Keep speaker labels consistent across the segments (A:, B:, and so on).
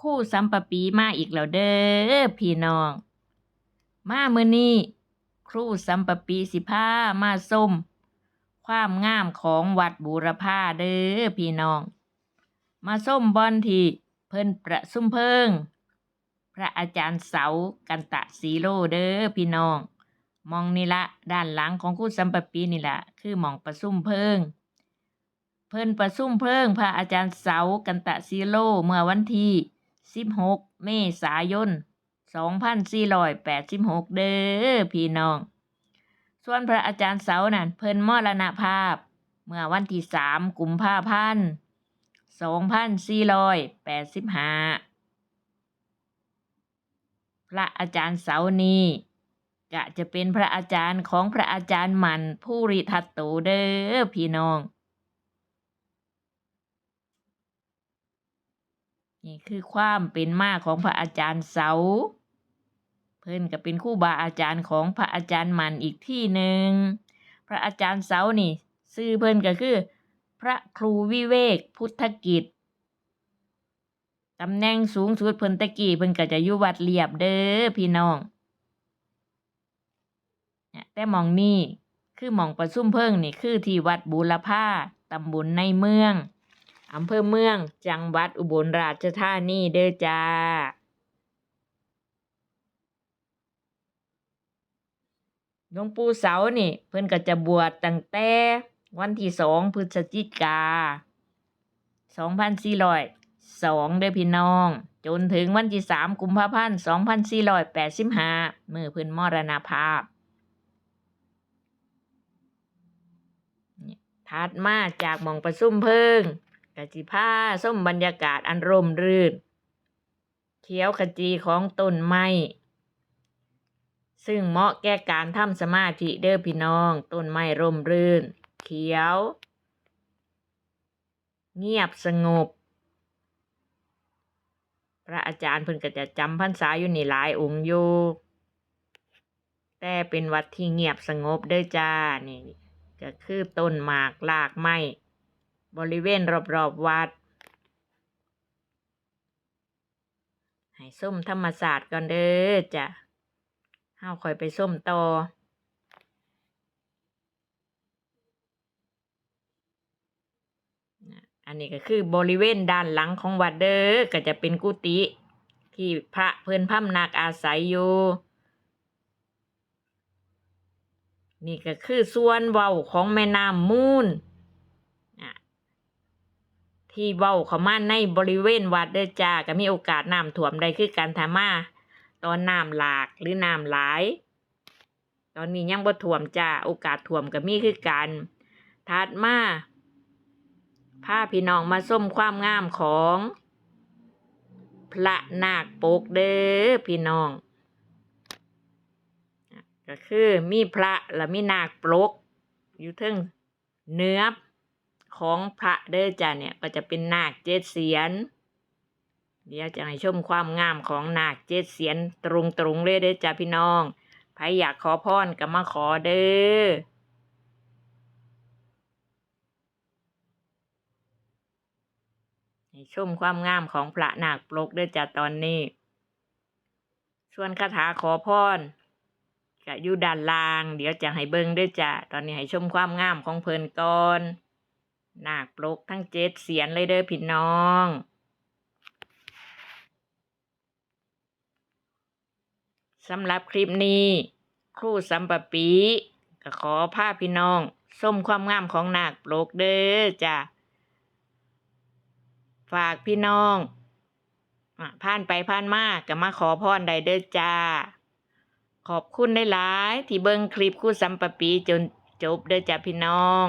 A: คู่สัมปปีมาอีกแล้วเด้อพี่น้อง มาเมื้อนี้ครูสัมปปีสิพามาส้ม ความงามของวัดบูรพาเด้อพี่น้อง มาส้มบอนที่เพิ่นประสุมเพิง พระอาจารย์เสากันตะสีโลเด้อพี่น้อง มองนี่ละด้านหลังของครูสัมปปีนี่ละคือมองประสุมเพิงเพิ่นประสุมเพิงพระอาจารย์เสากันตะสีโลเมื่อวันที่ 16 เมษายน 2486 เด้อพี่น้อง ส่วนพระอาจารย์เสานั่นเพิ่นมรณภาพ เมื่อวันที่ 3 กุมภาพันธ์ 2485 พระอาจารย์เสานี้ก็จะเป็นพระอาจารย์ของพระอาจารย์หมันผู้ริทัตโตเด้อพี่น้อง นี่คือความเป็นมาของพระอาจารย์เสา เพิ่นก็เป็นคู่บาอาจารย์ของพระอาจารย์มันอีกที่หนึ่ง พระอาจารย์เสานี่ชื่อเพิ่นก็คือ พระครูวิเวกพุทธกิจตำแหน่งสูงสุดเพิ่นตะกี้เพิ่นก็จะอยู่วัดเรียบเด้อพี่น้องเนี่ยแต่มองนี่คือมองประซุมเพิ่งนี่คือที่วัดบูรพาตำบลในเมือง อำเภอเมือง จังหวัดอุบลราชธานีเด้อจ้า หลวงปู่เสานี่ เพิ่นก็จะบวชตั้งแต่วันที่สองพฤศจิกา สองพันสี่ร้อยสองเด้อพี่น้อง จนถึงวันที่สามกุมภาพันธ์สองพันสี่ร้อยแปดสิบห้ามือเพิ่นมรณภาพนี่ถัดมาจากหมองประซุ่มเพิง กะจิผ้าส้มบรรยากาศอันร่มรื่น เขียวขจีของต้นไม้ซึ่งเหมาะแก่การทำสมาธิเด้อพี่น้อง ต้นไม้ร่มรื่น เขียว เงียบสงบ พระอาจารย์เพิ่นก็จะจำพรรษาอยู่นี่หลายองค์อยู่แต่เป็นวัดที่เงียบสงบเด้อจ้านี่ก็คือต้นหมากลากไม้ บริเวณรอบๆวัด ให้ส้มธรรมศาสตร์ก่อนเด้อจ้ะเฮาคอยไปส้มต่ออันนี้ก็คือบริเวณด้านหลังของวัดเด้อก็จะเป็นกุฏิที่พระเพิ่อนพำนักอาศัยอยู่ นี่ก็คือส่วนเว้าของแม่น้ำมูล ที่เว้าเข้ามาในบริเวณวัดเด้อจ้าก็มีโอกาสน้ำท่วมได้คือการทามาตอนน้ำหลากหรือน้ำหลาย ตอนนี้ยังบ่ท่วมจ้าโอกาสท่วมก็มีคือกันถัดมาพาพี่น้องมาส้มความงามของ พระนาคปกเด้อพี่น้อง ก็คือมีพระและมีนาคปลกอยู่ทึงเนื้อ ของพระเด้อจ้าเนี่ยก็จะเป็นนาคเจ็ดเสียน เดี๋ยวจะให้ชมความงามของนาคเจ็ดเสียนตรงตรงๆเลยเด้อจ้าพี่น้องใครอยากขอพรก็มาขอเด้อให้ชมความงามของพระนาคปลกเด้อจ้าตอนนี้ส่วนคาถาขอพรก็อยู่ด้านล่าง เดี๋ยวจะให้เบิ่งเด้อจ้าตอนนี้ให้ชมความงามของเพลินก่อน นาคปลกทั้งเจ็ดเสียนเลยเด้อพี่น้องสำหรับคลิปนี้ ครูสัมปปีก็ขอพาพี่น้องส้มความงามของนาคปลกเด้อจ้ะฝากพี่น้องผ่านไปผ่านมาก็มาขอพรได้เด้อจ้า ขอบคุณได้หลายๆที่เบิ่งคลิปครูสัมปปีจนจบเด้อจ้ะพี่น้อง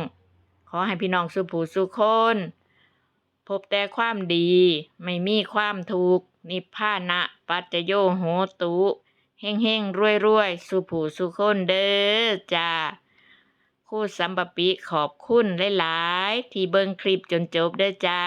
A: ขอให้พี่น้องสุผูสุคนพบแต่ความดี ไม่มีความทุกข์นิพพานะ ปัจจโยโหตุเฮงเฮงรวยรวยสุผูสุคนเด้อจ้าคู่สัมปปิขอบคุณหลาย ๆ ที่เบิ่งคลิปจนจบเด้อจ้า